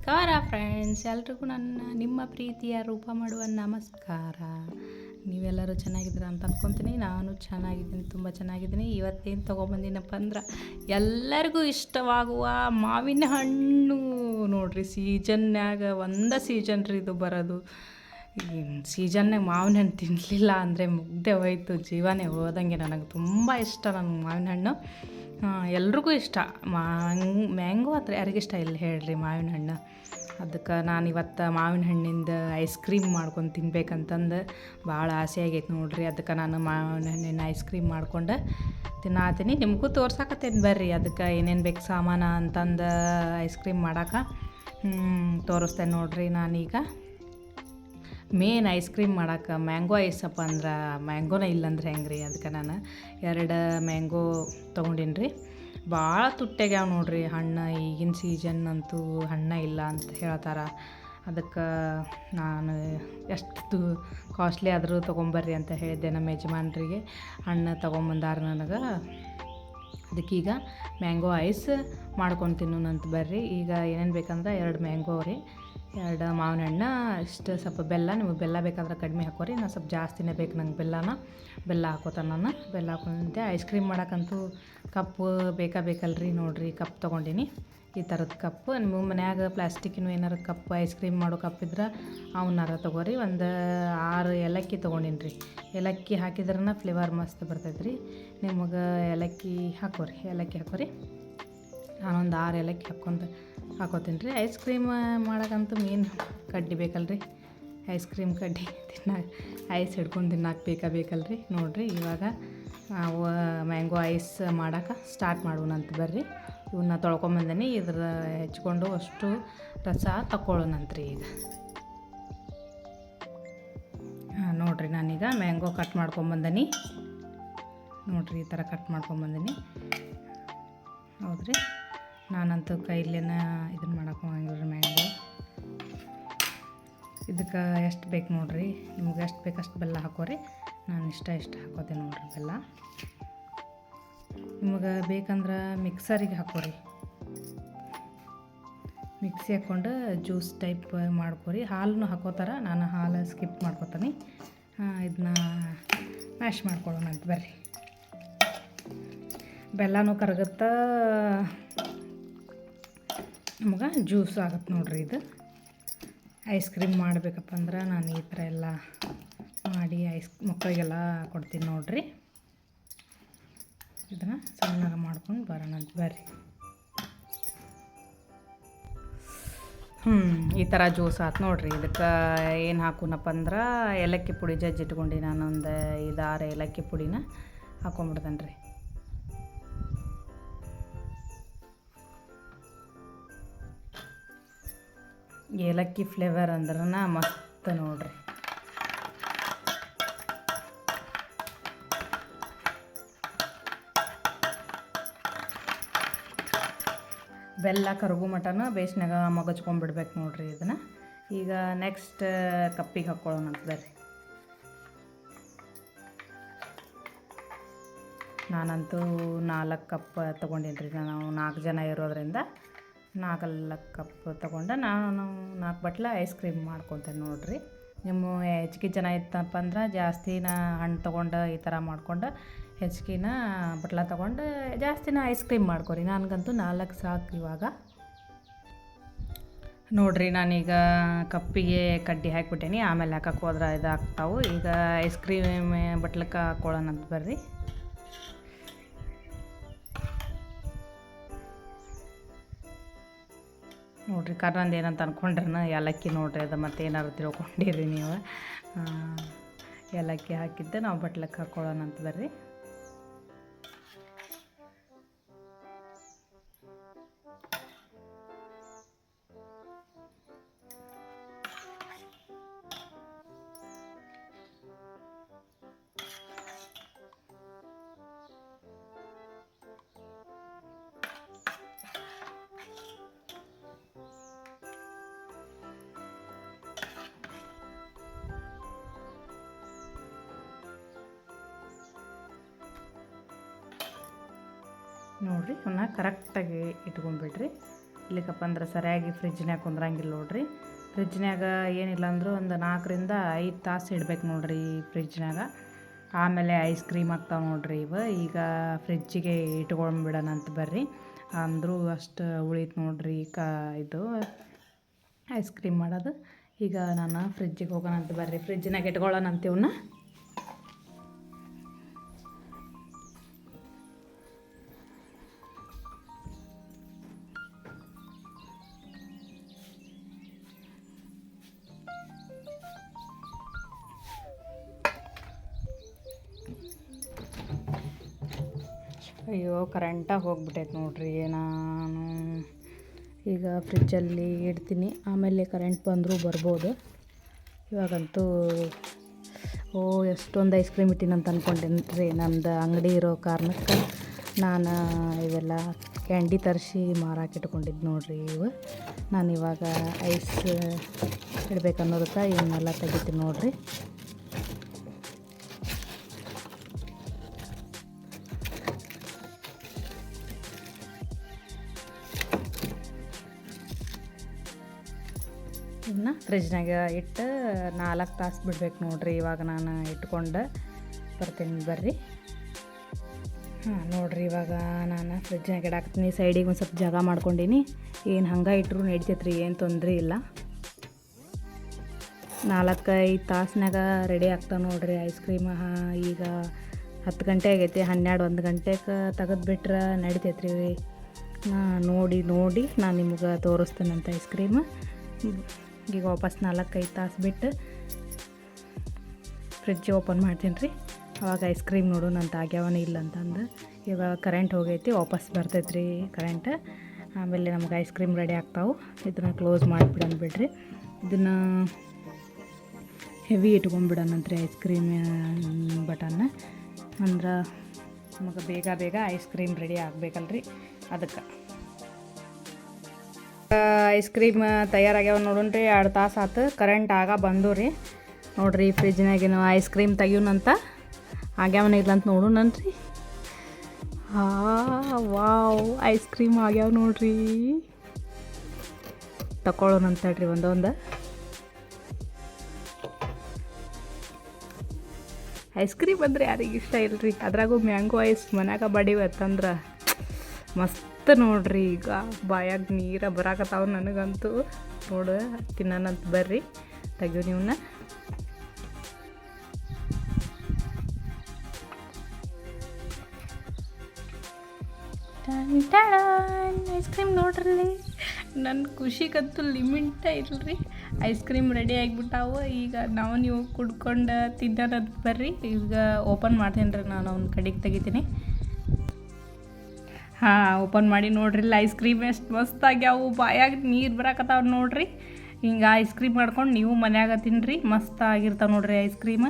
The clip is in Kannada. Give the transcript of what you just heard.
ನಮಸ್ಕಾರ ಫ್ರೆಂಡ್ಸ್ ಎಲ್ರಿಗೂ ನನ್ನ, ನಿಮ್ಮ ಪ್ರೀತಿಯ ರೂಪ ಮಾಡುವ ನಮಸ್ಕಾರ. ನೀವೆಲ್ಲರೂ ಚೆನ್ನಾಗಿದ್ದೀರ ಅಂತ ಅಂದ್ಕೊತೀನಿ ನಾನು ಚೆನ್ನಾಗಿದ್ದೀನಿ, ತುಂಬ ಚೆನ್ನಾಗಿದ್ದೀನಿ. ಇವತ್ತೇನು ತೊಗೊಂಬಂದಿನಪ್ಪ ಅಂದ್ರೆ, ಎಲ್ಲರಿಗೂ ಇಷ್ಟವಾಗುವ ಮಾವಿನ ಹಣ್ಣು. ನೋಡ್ರಿ ಸೀಜನ್ನಾಗ ಒಂದ ಸೀಸನ್ ರೀ ಇದು ಬರೋದು. ಸೀಸನ್ನಾಗ ಮಾವಿನ ಹಣ್ಣು ತಿನ್ನಲಿಲ್ಲ ಅಂದರೆ ಮುಗ್ದೆ ಹೋಯ್ತು. ಜೀವನೇ ಹೋದಂಗೆ ನನಗೆ ತುಂಬ ಇಷ್ಟ ನನಗೆ ಮಾವಿನ ಹಣ್ಣು ಎಲ್ರಿಗೂ ಇಷ್ಟ. ಮ್ಯಾಂಗ್ ಮ್ಯಾಂಗೋ ಹತ್ರ ಯಾರಿಗಿಷ್ಟ ಇಲ್ಲ ಹೇಳ್ರಿ ಮಾವಿನ ಹಣ್ಣು ಅದಕ್ಕೆ ನಾನು ಇವತ್ತು ಮಾವಿನ ಹಣ್ಣಿಂದ ಐಸ್ ಕ್ರೀಮ್ ಮಾಡ್ಕೊಂಡು ತಿನ್ಬೇಕಂತಂದು ಭಾಳ ಆಸೆ ಆಗೈತೆ ನೋಡ್ರಿ. ಅದಕ್ಕೆ ನಾನು ಮಾವಿನ ಹಣ್ಣಿನ ಐಸ್ ಕ್ರೀಮ್ ಮಾಡ್ಕೊಂಡು ತಿನ್ನಾತೀನಿ. ನಿಮಗೂ ತೋರ್ಸಾಕತ್ತೇನು ಬರ್ರಿ. ಅದಕ್ಕೆ ಏನೇನು ಬೇಕು ಸಾಮಾನು ಅಂತಂದು ಐಸ್ ಕ್ರೀಮ್ ಮಾಡಕ್ಕೆ ತೋರಿಸ್ತೇನೆ ನೋಡ್ರಿ ನಾನೀಗ. ಮೇನ್ ಐಸ್ ಕ್ರೀಮ್ ಮಾಡೋಕೆ ಮ್ಯಾಂಗೋ ಐಸಪ್ಪ ಅಂದ್ರೆ ಮ್ಯಾಂಗೋನ ಇಲ್ಲಂದ್ರೆ ಹೆಂಗೆ ರೀ ಅದಕ್ಕೆ ನಾನು ಎರಡು ಮ್ಯಾಂಗೋ ತೊಗೊಂಡೀನಿ ರೀ ಭಾಳ ತುಟ್ಟೆಗ್ಯಾವ ನೋಡ್ರಿ ಹಣ್ಣು ಈಗಿನ ಸೀಸನ್ ಅಂತೂ ಹಣ್ಣ ಇಲ್ಲ ಅಂತ ಹೇಳ್ತಾರೆ. ಅದಕ್ಕೆ ನಾನು ಎಷ್ಟು ಕಾಸ್ಟ್ಲಿ ಆದರೂ ತೊಗೊಂಬರ್ರಿ ಅಂತ ಹೇಳಿದ್ದೆ ನಮ್ಮ ಯಜಮಾನ್ರಿಗೆ. ಹಣ್ಣು ತೊಗೊಂಬಂದಾರ ನನಗೆ. ಅದಕ್ಕೀಗ ಮ್ಯಾಂಗೋ ಐಸ್ ಮಾಡ್ಕೊಂಡು ತಿನ್ನೋಣಂತ ಬರ್ರಿ. ಈಗ ಏನೇನು ಬೇಕಂದ್ರೆ ಎರಡು ಮ್ಯಾಂಗೋ ರೀ. ಎರಡು ಮಾವಿನ ಹಣ್ಣು, ಇಷ್ಟು ಸ್ವಲ್ಪ ಬೆಲ್ಲ, ನಿಮಗೆ ಬೆಲ್ಲ ಬೇಕಾದ್ರೆ ಕಡಿಮೆ ಹಾಕೋರಿ ನಾನು ಸ್ವಲ್ಪ ಜಾಸ್ತಿನೇ ಬೇಕು ನಂಗೆ ಬೆಲ್ಲನ. ಬೆಲ್ಲ ಹಾಕೋತಾನ ನಾನು. ಬೆಲ್ಲ ಹಾಕೊಂಡೆ ಐಸ್ ಕ್ರೀಮ್ ಮಾಡೋಕ್ಕಂತೂ ಕಪ್ಪು ಬೇಕಾ ಬೇಕಲ್ರಿ ನೋಡಿರಿ, ಕಪ್ ತೊಗೊಂಡಿನಿ. ಈ ಥರದ ಕಪ್. ನಿಮ್ಮ ಮನ್ಯಾಗ ಪ್ಲಾಸ್ಟಿಕ್ಕಿನ ಏನಾರು ಕಪ್ ಐಸ್ ಕ್ರೀಮ್ ಮಾಡೋ ಕಪ್ ಇದ್ರೆ ಅವನ್ನಾರ ತೊಗೋರಿ. ಒಂದು ಆರು ಏಲಕ್ಕಿ ತೊಗೊಂಡಿನಿ ರೀ ಏಲಕ್ಕಿ ಹಾಕಿದ್ರನ ಫ್ಲೇವರ್ ಮಸ್ತ್ ಬರ್ತೈತೆ ರೀ ನಿಮಗೆ ಏಲಕ್ಕಿ ಹಾಕೋರಿ ಏಲಕ್ಕಿ ಹಾಕೋರಿ ನಾನೊಂದು ಆರು ಏಲಕ್ಕಿ ಹಾಕ್ಕೊಂಡು. ಹಾಕೋತೀನಿ ರೀ ಐಸ್ ಕ್ರೀಮ್ ಮಾಡೋಕ್ಕಂತೂ ಮೇನ್ ಕಡ್ಡಿ ಬೇಕಲ್ರಿ. ಐಸ್ ಕ್ರೀಮ್ ಕಡ್ಡಿ ತಿನ್ನಾಕ ಐಸ್ ಹಿಡ್ಕೊಂಡು ತಿನ್ನಕ್ಕೆ ಬೇಕಾ ಬೇಕಲ್ರಿ. ನೋಡಿರಿ ಇವಾಗ ಮ್ಯಾಂಗೋ ಐಸ್ ಮಾಡೋಕೆ ಸ್ಟಾರ್ಟ್ ಮಾಡೋಣಂತ ಬರ್ರಿ. ಇವನ್ನ ತೊಳ್ಕೊಂಬಂದೀನಿ, ಇದ್ರ ಹೆಚ್ಕೊಂಡು ಅಷ್ಟು ರಸ ತಗೊಳ್ಳೋಣಂತ್ರಿ ಈಗ. ಹಾಂ, ನೋಡಿರಿ ನಾನೀಗ ಮ್ಯಾಂಗೋ ಕಟ್ ಮಾಡ್ಕೊಂಬಂದೀನಿ. ನೋಡಿರಿ ಈ ಥರ ಕಟ್ ಮಾಡ್ಕೊಂಬಂದೀನಿ. ಹೌದ್ರಿ? ನಾನಂತೂ ಕೈಲೇನ ಇದನ್ನು ಮಾಡಕ್ಕೆ ಹೋಗಂಗಿಲ್ಲ ಮ್ಯಾಂಗೋ. ಇದಕ್ಕೆ ಎಷ್ಟು ಬೇಕು ನೋಡಿರಿ? ನಿಮ್ಗೆ ಎಷ್ಟು ಬೇಕು ಅಷ್ಟು ಬೆಲ್ಲ ಹಾಕೋರಿ. ನಾನು ಇಷ್ಟ ಇಷ್ಟ ಹಾಕೋತೀನಿ ನೋಡಿರಿ ಬೆಲ್ಲ. ನಿಮಗೆ ಬೇಕಂದ್ರೆ ಮಿಕ್ಸರಿಗೆ ಹಾಕೋರಿ. ಮಿಕ್ಸಿ ಹಾಕ್ಕೊಂಡು ಜ್ಯೂಸ್ ಟೈಪ್ ಮಾಡ್ಕೊರಿ. ಹಾಲನ್ನು ಹಾಕೋತಾರ, ನಾನು ಹಾಲು ಸ್ಕಿಪ್ ಮಾಡ್ಕೋತೀನಿ. ಇದನ್ನ ಮ್ಯಾಶ್ ಮಾಡ್ಕೊಳ್ಳೋಣ ಅಂತ ಬರ್ರಿ. ಬೆಲ್ಲನೂ ಕರಗುತ್ತಾ ನಮ್ಗೆ ಜ್ಯೂಸ್ ಆಗುತ್ತೆ ನೋಡ್ರಿ ಇದು. ಐಸ್ ಕ್ರೀಮ್ ಮಾಡಬೇಕಪ್ಪ ಅಂದ್ರೆ ನಾನು ಈ ಥರ ಎಲ್ಲ ಮಾಡಿ ಐಸ್ ಮಕ್ಕಳಿಗೆಲ್ಲ ಕೊಡ್ತೀನಿ ನೋಡ್ರಿ. ಇದನ್ನು ಸಣ್ಣಗೆ ಮಾಡ್ಕೊಂಡು ಬರೋಣ ಬರ್ರಿ. ಹ್ಞೂ ಈ ಥರ ಜ್ಯೂಸ್ ಆತು ನೋಡ್ರಿ. ಇದಕ್ಕೆ ಏನು ಹಾಕೋಣಪ್ಪ ಅಂದ್ರೆ ಏಲಕ್ಕಿ ಪುಡಿ ಜಜ್ಜಿ ಇಟ್ಕೊಂಡು ನಾನೊಂದು ಐದು ಆರು ಏಲಕ್ಕಿ ಪುಡಿನ ಹಾಕೊಂಡ್ಬಿಡ್ತೇನೆ ರೀ ಏಲಕ್ಕಿ ಫ್ಲೇವರ್ ಅಂದ್ರೆ ಮಸ್ತ್ ನೋಡ್ರಿ. ಬೆಲ್ಲ ಕರಗು ಮಟನ ಬೇಸ್ನಾಗ ಮಗಚ್ಕೊಂಡ್ಬಿಡ್ಬೇಕು ನೋಡ್ರಿ ಇದನ್ನು. ಈಗ ನೆಕ್ಸ್ಟ್ ಕಪ್ಪಿಗೆ ಹಾಕ್ಕೊಳ್ಳೋಣ ಅಂತ ಬರ್ರಿ. ನಾನಂತೂ ನಾಲ್ಕು ಕಪ್ ತೊಗೊಂಡೀನಿ ರೀ ನಾವು ನಾಲ್ಕು ಜನ ಇರೋದ್ರಿಂದ ನಾಲ್ಕಲ್ಲ ಕಪ್ ತೊಗೊಂಡು ನಾನು ನಾಲ್ಕು ಬಟ್ಲ ಐಸ್ ಕ್ರೀಮ್ ಮಾಡ್ಕೊತೇನೆ ನೋಡಿರಿ. ನಿಮ್ಮ ಹೆಚ್ಚಿಗೆ ಜನ ಇತ್ತಪ್ಪ ಅಂದ್ರೆ ಜಾಸ್ತಿನ ಹಣ್ಣು ತೊಗೊಂಡು ಈ ಥರ ಮಾಡ್ಕೊಂಡು ಹೆಚ್ಚಿಗೆನ ಬಟ್ಲ ತೊಗೊಂಡು ಜಾಸ್ತಿನ ಐಸ್ ಕ್ರೀಮ್ ಮಾಡ್ಕೊರಿ. ನನಗಂತೂ ನಾಲ್ಕು ಸಾಕು ಇವಾಗ. ನೋಡಿರಿ, ನಾನೀಗ ಕಪ್ಪಿಗೆ ಕಡ್ಡಿ ಹಾಕಿಬಿಟ್ಟೇನಿ. ಆಮೇಲೆ ಹಾಕಕ್ಕೆ ಹೋದ್ರೆ ಇದಾಗ್ತಾವೆ. ಈಗ ಐಸ್ ಕ್ರೀಮ್ ಬಟ್ಲಕ್ಕೆ ಹಾಕ್ಕೊಳ್ಳೋಣ ಅಂತ ಬರ್ರಿ. ನೋಡಿರಿ, ಕರ್ನಂದು ಏನಂತ ಅಂದ್ಕೊಂಡ್ರೆ ಏಲಕ್ಕಿ ನೋಡ್ರಿ, ಅದು ಮತ್ತೆ ಏನಾದ್ರು ತಿಳ್ಕೊಂಡಿರಿ ನೀವು. ಏಲಕ್ಕಿ ಹಾಕಿದ್ದೆ, ನಾವು ಬಟ್ಲಕ್ಕೆ ಹಾಕ್ಕೊಳ್ಳೋಣ ಅಂತ ಬರ್ರಿ ನೋಡಿರಿ ಇವನ್ನ ಕರೆಕ್ಟಾಗಿ ಇಟ್ಕೊಂಡ್ಬಿಡ್ರಿ ಇಲ್ಲಿಕಪ್ಪ ಅಂದ್ರೆ ಸರಿಯಾಗಿ ಫ್ರಿಜ್ನ್ಯಾಗ ಕುಂದ್ರಂಗಿಲ್ಲ ನೋಡ್ರಿ. ಫ್ರಿಜ್ನ್ಯಾಗ ಏನಿಲ್ಲ ಅಂದರೂ ಒಂದು ನಾಲ್ಕರಿಂದ ಐದು ತಾಸು ಇಡ್ಬೇಕು ನೋಡ್ರಿ ಫ್ರಿಜ್ನ್ಯಾಗ ಆಮೇಲೆ ಐಸ್ ಕ್ರೀಮ್ ಆಗ್ತಾವೆ ನೋಡ್ರಿ ಇವ. ಈಗ ಫ್ರಿಜ್ಜಿಗೆ ಇಟ್ಕೊಂಡ್ಬಿಡೋಣ ಅಂತ ಬರ್ರಿ. ಅಂದರೂ ಅಷ್ಟು ಉಳಿತು ನೋಡ್ರಿ ಕ ಇದು ಐಸ್ ಕ್ರೀಮ್ ಮಾಡೋದು. ಈಗ ನಾನು ಫ್ರಿಜ್ಜಿಗೆ ಹೋಗೋಣ ಅಂತ ಬರ್ರಿ. ಫ್ರಿಜ್ನಾಗ ಇಟ್ಕೊಳ್ಳೋಣ ಅಂತ ಅಯ್ಯೋ ಕರೆಂಟಾಗಿ ಹೋಗ್ಬಿಟ್ಟೈತೆ ನೋಡ್ರಿ ನಾನು ಈಗ ಫ್ರಿಜ್ಜಲ್ಲಿ ಇಡ್ತೀನಿ. ಆಮೇಲೆ ಕರೆಂಟ್ ಬಂದರೂ ಬರ್ಬೋದು. ಇವಾಗಂತೂ, ಓ, ಎಷ್ಟೊಂದು ಐಸ್ ಕ್ರೀಮ್ ಇಟ್ಟಿನಂತ ಅಂದ್ಕೊಂಡೇನಿ ರೀ ನಮ್ದು ಅಂಗಡಿ ಇರೋ ಕಾರಣಕ್ಕೆ ನಾನು ಇವೆಲ್ಲ ಕ್ಯಾಂಡಿ ತರಿಸಿ ಮಾರಾಕ ಇಟ್ಕೊಂಡಿದ್ದು ನೋಡ್ರಿ ಇವು. ನಾನು ಇವಾಗ ಐಸ್ ಇಡ್ಬೇಕನ್ನೋದಕ್ಕೆ ಇವನ್ನೆಲ್ಲ ತೆಗಿತೀನಿ ನೋಡ್ರಿ. ಇವನ್ನ ಫ್ರಿಜ್ನಾಗ ಇಟ್ಟು ನಾಲ್ಕು ತಾಸು ಬಿಡ್ಬೇಕು ನೋಡ್ರಿ. ಇವಾಗ ನಾನು ಇಟ್ಕೊಂಡು ಬರ್ತೀನಿ ಬರ್ರಿ. ಹಾಂ, ನೋಡ್ರಿ ಇವಾಗ ನಾನು ಫ್ರಿಜ್ನಾಗ ಇಡಾಕ್ತೀನಿ ಸೈಡಿಗೆ ಒಂದು ಸ್ವಲ್ಪ ಜಾಗ ಮಾಡ್ಕೊಂಡೀನಿ. ಏನು ಹಂಗೆ ಇಟ್ಟರು ನಡಿತೈತ್ರಿ, ಏನು ತೊಂದರೆ ಇಲ್ಲ. ನಾಲ್ಕೈದು ತಾಸ್ನಾಗ ರೆಡಿ ಆಗ್ತಾವೆ ನೋಡ್ರಿ ಐಸ್ ಕ್ರೀಮ್ ಈಗ ಹತ್ತು ಗಂಟೆ ಆಗೈತಿ, ಹನ್ನೆರಡು ಒಂದು ಗಂಟೆಗೆ ತೆಗೆದ್ಬಿಟ್ರೆ ನಡಿತೈತ್ರಿ. ನೋಡಿ ನೋಡಿ ನಾನು ನಿಮ್ಗೆ ತೋರಿಸ್ತೇನಂತ ಐಸ್ ಕ್ರೀಮ್ ಈಗ ವಾಪಸ್ ನಾಲ್ಕೈದು ತಾಸು ಬಿಟ್ಟು ಫ್ರಿಜ್ ಓಪನ್ ಮಾಡ್ತೀನಿ ರೀ. ಅವಾಗ ಐಸ್ ಕ್ರೀಮ್ ನೋಡೋಣ ಅಂತ ಆಗ್ಯಾವನ ಇಲ್ಲ ಅಂತಂದು. ಇವಾಗ ಕರೆಂಟ್ ಹೋಗೈತಿ, ವಾಪಸ್ ಬರ್ತೈತೆ ರೀ ಕರೆಂಟ್ ಆಮೇಲೆ ನಮ್ಗೆ ಐಸ್ ಕ್ರೀಮ್ ರೆಡಿ ಆಗ್ತಾವೆ. ಇದನ್ನು ಕ್ಲೋಸ್ ಮಾಡಿಬಿಡೋಣ ಬಿಡ್ರಿ. ಇದನ್ನು ಹೆವಿ ಇಟ್ಕೊಂಡ್ಬಿಡೋಣಂತ್ರಿ ಐಸ್ ಕ್ರೀಮ್ ಬಟನ್ನ ಅಂದ್ರೆ ನಮಗೆ ಬೇಗ ಬೇಗ ಐಸ್ ಕ್ರೀಮ್ ರೆಡಿ ಆಗಬೇಕಲ್ರಿ. ಅದಕ್ಕೆ. ಐಸ್ ಕ್ರೀಮ್ ತಯಾರಾಗ್ಯಾವ ನೋಡೋಣ್ರಿ ಎರಡು ತಾಸು ಆತು. ಕರೆಂಟ್ ಆಗ ಬಂದು ರೀ ನೋಡ್ರಿ ಫ್ರಿಜ್ನಾಗೇನು ಐಸ್ ಕ್ರೀಮ್ ತೆಗಿಯೋನಂತ. ಆಗ್ಯಾವನ ಇಲ್ಲ ಅಂತ ನೋಡೋಣನ್ರಿ ಹಾಂ, ವಾವ್ ಐಸ್ ಕ್ರೀಮ್ ಆಗ್ಯಾವ ನೋಡ್ರಿ. ತಗೊಳ್ಳೋಣಂತ ಹೇಳ್ರಿ ಒಂದೊಂದು. ಐಸ್ ಕ್ರೀಮ್ ಅಂದರೆ ಯಾರಿಗೆ ಇಷ್ಟ ಇಲ್ರಿ? ಅದ್ರಾಗೂ ಮ್ಯಾಂಗೋ ಐಸ್ ಮನ್ಯಾಗ ಬಡಿವತ್ತಂದ್ರೆ ಮಸ್ತ್ ನೋಡ್ರಿ ಈಗ ಬಾಯಾಗ ನೀರ ಬರಾಕತ್ತಾವ ನನಗಂತೂ. ನೋಡು ತಿನ್ನೋಣಂತ ಬರ್ರಿ. ತೆಗಿಯೋ ನೀವನ್ನ ಐಸ್ ಕ್ರೀಮ್ ನೋಡ್ರಿ ನನ್ನ ಖುಷಿಗಂತೂ ಲಿಮಿಟ್ ಇಲ್ರಿ. ಐಸ್ ಕ್ರೀಮ್ ರೆಡಿ ಆಗಿಬಿಟ್ಟಾವು. ಈಗ ನಾವು ನೀವು ಕುಡ್ಕೊಂಡು ತಿನ್ನೋದು ಬರ್ರಿ. ಈಗ ಓಪನ್ ಮಾಡ್ತೀನಿ ರೀ ನಾನು ಅವ್ನ ಕಡೆಗೆ ತೆಗಿತೀನಿ. ಹಾಂ ಓಪನ್ ಮಾಡಿ ನೋಡ್ರಿ. ಐಸ್ ಕ್ರೀಮ್ ಎಷ್ಟು ಮಸ್ತ್ ಆಗ್ಯಾವು. ಬಾಯಾಗ ನೀರು ಬರಾಕತ್ತಾವ ನೋಡ್ರಿ. ಹಿಂಗೆ ಐಸ್ ಕ್ರೀಮ್ ಮಾಡ್ಕೊಂಡು ನೀವು ಮನ್ಯಾಗ ತಿನ್ನಿರಿ ಮಸ್ತ್ ಆಗಿರ್ತಾವೆ ನೋಡ್ರಿ ಐಸ್ ಕ್ರೀಮ್